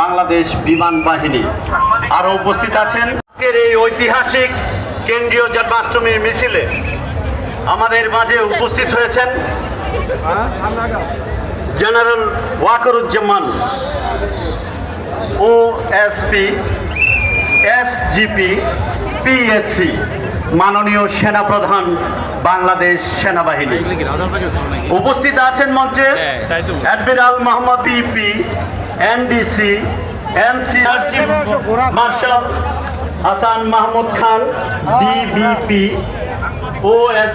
বাংলাদেশ বিমান বাহিনী। আরও উপস্থিত আছেন আজকের এই ঐতিহাসিক কেন্দ্রীয় জন্মাষ্টমীর মিছিলে। আমাদের মাঝে উপস্থিত হয়েছেন জেনারেল ওয়াকরুজ্জামান ও এসপি এসজিপি পিএসসি মাননীয় সেনাপ্রধান বাংলাদেশ সেনাবাহিনী। উপস্থিত আছেন মঞ্চে admiral Mohammad PP, NDC NCRG marshal Hasan Mahmud Khan DBP ও এস